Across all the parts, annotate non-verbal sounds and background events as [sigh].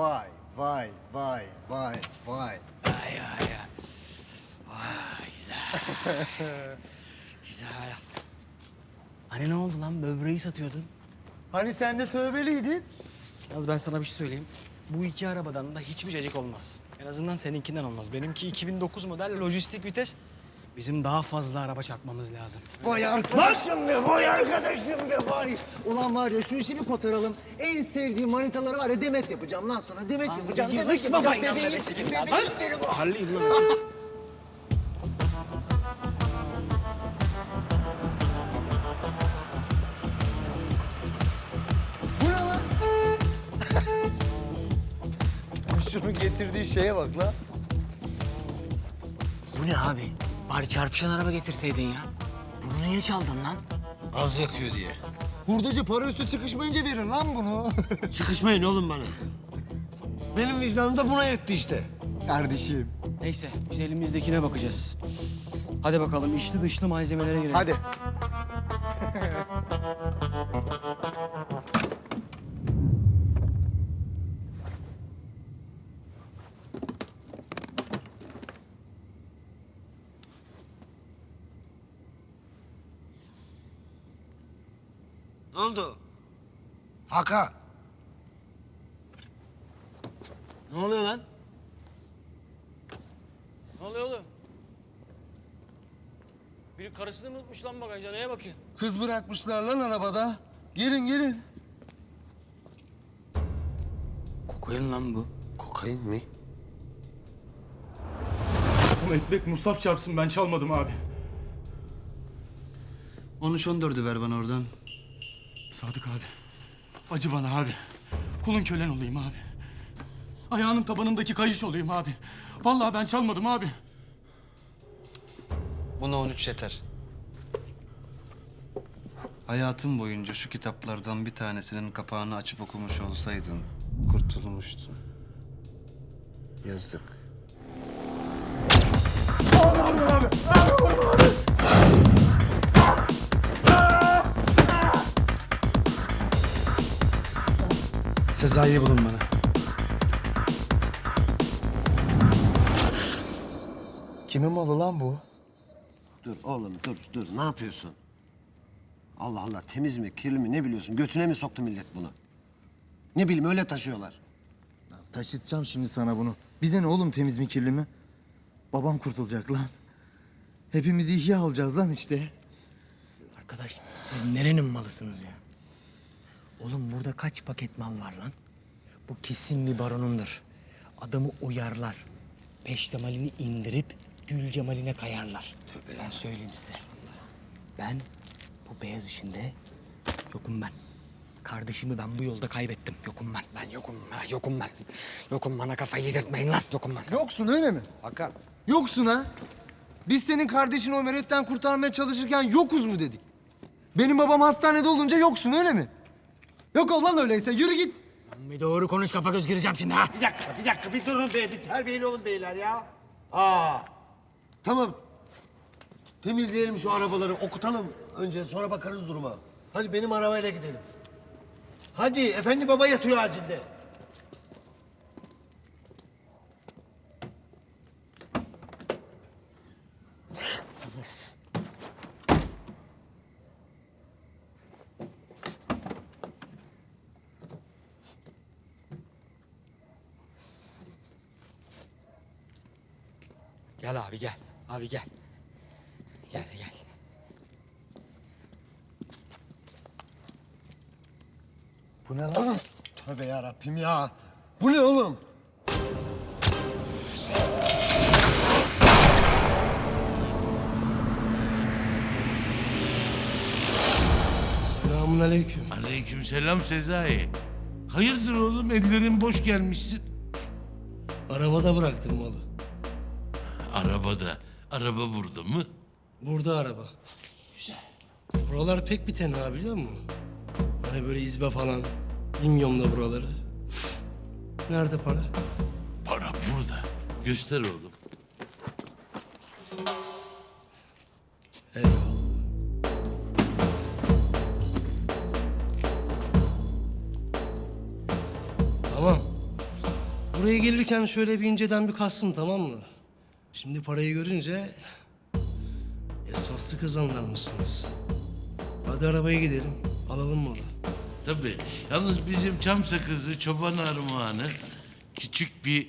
Vay vay vay vay vay. Ay ay ay. Vay güzel. [laughs] güzel. Hani ne oldu lan? Böbreği satıyordun. Hani sen de tövbeliydin? Yalnız ben sana bir şey söyleyeyim. Bu iki arabadan da hiçbir cacık olmaz. En azından seninkinden olmaz. Benimki 2009 model lojistik vites. Bizim daha fazla araba çarpmamız lazım. Vay arkadaşım be, vay arkadaşım be, vay. Ulan var ya şu işi bir kotaralım. En sevdiğim manitaları var ya demet yapacağım lan sana. Demet yapacağım, demet yapacağım. Bebeğim, bebeğim ya. benim o. Halil lan. Lan? Şunun getirdiği şeye bak lan. Bu ne abi? Bari çarpışan araba getirseydin ya. Bunu niye çaldın lan? Az yakıyor diye. Hurdacı para üstü çıkışmayınca verin lan bunu. [laughs] Çıkışmayın oğlum bana. Benim vicdanım da buna yetti işte. Kardeşim. Neyse biz elimizdekine bakacağız. Hadi bakalım içli dışlı malzemelere girelim. Hadi. [laughs] Ne oldu? Hakan. Ne oluyor lan? Ne oluyor oğlum? Biri karısını mı unutmuş lan bagajda? Neye bakıyorsun? Kız bırakmışlar lan arabada. Gelin gelin. Kokain lan bu. Kokain mi? Ama ekmek Musaf çarpsın ben çalmadım abi. 13-14'ü ver bana oradan. Sadık abi. Acı bana abi. Kulun kölen olayım abi. Ayağının tabanındaki kayış olayım abi. Vallahi ben çalmadım abi. Buna 13 yeter. Hayatım boyunca şu kitaplardan bir tanesinin kapağını açıp okumuş olsaydın kurtulmuştun. Yazık. Sezai'yi bulun bana. Kimin malı lan bu? Dur oğlum dur dur ne yapıyorsun? Allah Allah temiz mi kirli mi ne biliyorsun? Götüne mi soktu millet bunu? Ne bileyim öyle taşıyorlar. Taşıtacağım şimdi sana bunu. Bize ne oğlum temiz mi kirli mi? Babam kurtulacak lan. Hepimiz ihya olacağız lan işte. Arkadaş siz nerenin malısınız ya? Oğlum burada kaç paket mal var lan? Bu kesin bir baronundur. Adamı uyarlar. Peştemalini indirip gül cemaline kayarlar. Ben söyleyeyim size. Ben bu beyaz işinde yokum ben. Kardeşimi ben bu yolda kaybettim. Yokum ben. Ben yokum. Ha, yokum ben. Yokum bana kafayı yedirtmeyin lan. Yokum ben. Yoksun öyle mi? Hakan Yoksun ha? Biz senin kardeşini o meretten kurtarmaya çalışırken yokuz mu dedik? Benim babam hastanede olunca yoksun öyle mi? Yok ol lan öyleyse yürü git. Bir doğru konuş kafa göz gireceğim şimdi ha. bir dakika bir dakika bir durun be bir terbiyeli olun beyler ya. Aa tamam. Temizleyelim şu arabaları okutalım önce sonra bakarız duruma. Hadi benim arabayla gidelim. Hadi efendi baba yatıyor acilde. Gel abi gel. Abi gel. Gel gel. Bu ne lan? Tövbe yarabbim ya. Bu ne oğlum? Selamun aleyküm. Aleykümselam Sezai. Hayırdır oğlum ellerin boş gelmişsin. Arabada bıraktım malı. Arabada. Araba burada mı? Burada araba. Güzel. Buralar pek bir tenha biliyor musun? Hani böyle izbe falan. Bilmiyorum da buraları. Nerede para? Para burada. Göster oğlum. Eyvallah. Tamam. Buraya gelirken şöyle bir inceden bir kastım tamam mı? Şimdi parayı görünce esaslı kazanlarmışsınız. Hadi arabaya gidelim. Alalım malı. Tabii. Yalnız bizim çam sakızı çoban armağanı küçük bir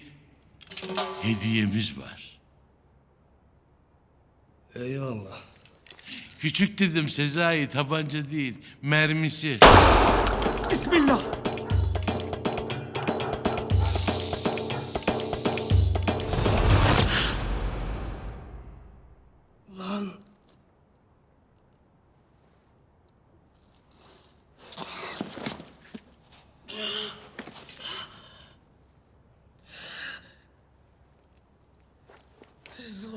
hediyemiz var. Eyvallah. Küçük dedim Sezai tabanca değil mermisi. Bismillah.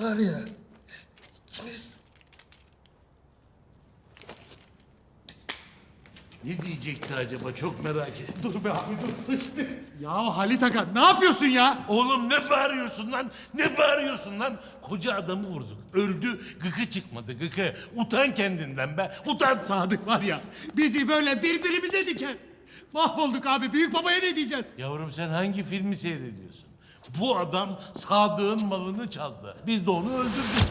Var ya, ikiniz Ne diyecekti acaba çok merak ettim. Dur be abi dur sıçtı. Ya Halit Aga ne yapıyorsun ya? Oğlum ne bağırıyorsun lan? Ne bağırıyorsun lan? Koca adamı vurduk. Öldü. Gıkı çıkmadı gıkı. Utan kendinden be. Utan. Sadık var ya bizi böyle birbirimize diker. Mahvolduk abi büyük babaya ne diyeceğiz? Yavrum sen hangi filmi seyrediyorsun? Bu adam Sadık'ın malını çaldı. Biz de onu öldürdük.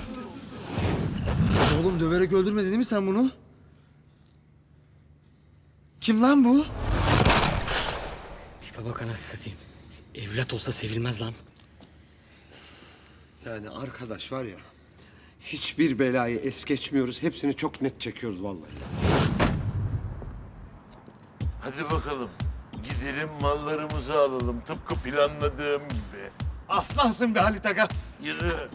Oğlum döverek öldürmedin değil mi sen bunu? Kim lan bu? Tipe bak anasını satayım. Evlat olsa sevilmez lan. Yani arkadaş var ya, hiçbir belayı es geçmiyoruz. Hepsini çok net çekiyoruz vallahi. Hadi bakalım. Gidelim mallarımızı alalım. Tıpkı planladığım gibi. Aslansın be Halit Aga. Yürü.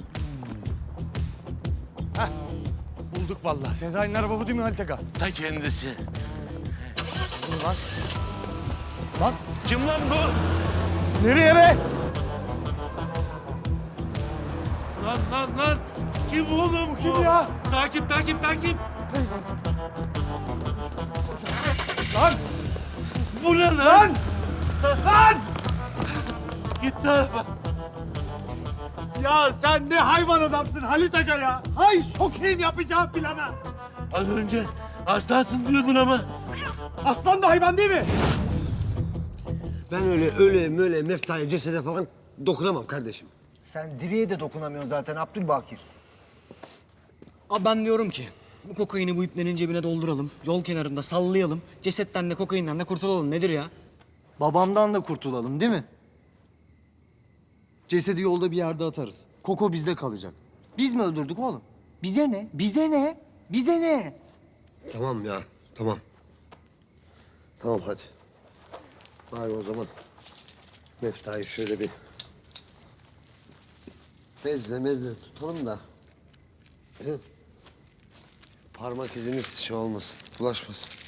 Bulduk vallahi. Sezai'nin araba bu değil mi Halit Aga? Ta kendisi. Lan. Lan. Kim lan bu? Nereye be? Lan lan lan. Kim oğlum bu? Kim ya? Takip takip takip. Lan. Bu ne lan? Lan. Gitti araba. Ya sen ne hayvan adamsın Halit Aga ya. Hay sokayım yapacağım plana. Az önce aslansın diyordun ama. Aslan da hayvan değil mi? Ben öyle öyle möyle meftaya cesede falan dokunamam kardeşim. Sen diriye de dokunamıyorsun zaten Abdülbakir. Abi ben diyorum ki bu kokaini bu iplerin cebine dolduralım. Yol kenarında sallayalım. Cesetten de kokainden de kurtulalım. Nedir ya? Babamdan da kurtulalım değil mi? Cesedi yolda bir yerde atarız. Koko bizde kalacak. Biz mi öldürdük oğlum? Bize ne? Bize ne? Bize ne? Tamam ya, tamam. Tamam hadi. Bari o zaman meftayı şöyle bir bezle mezle tutalım da. Mi? Parmak izimiz şey olmasın, bulaşmasın.